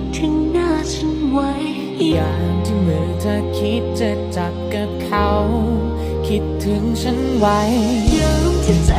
ดถึงหน้าฉันไว้ อย่างที่เมื่อเธอคิดจะจับกับเขา คิดถึงฉันไว้ยามที่จะ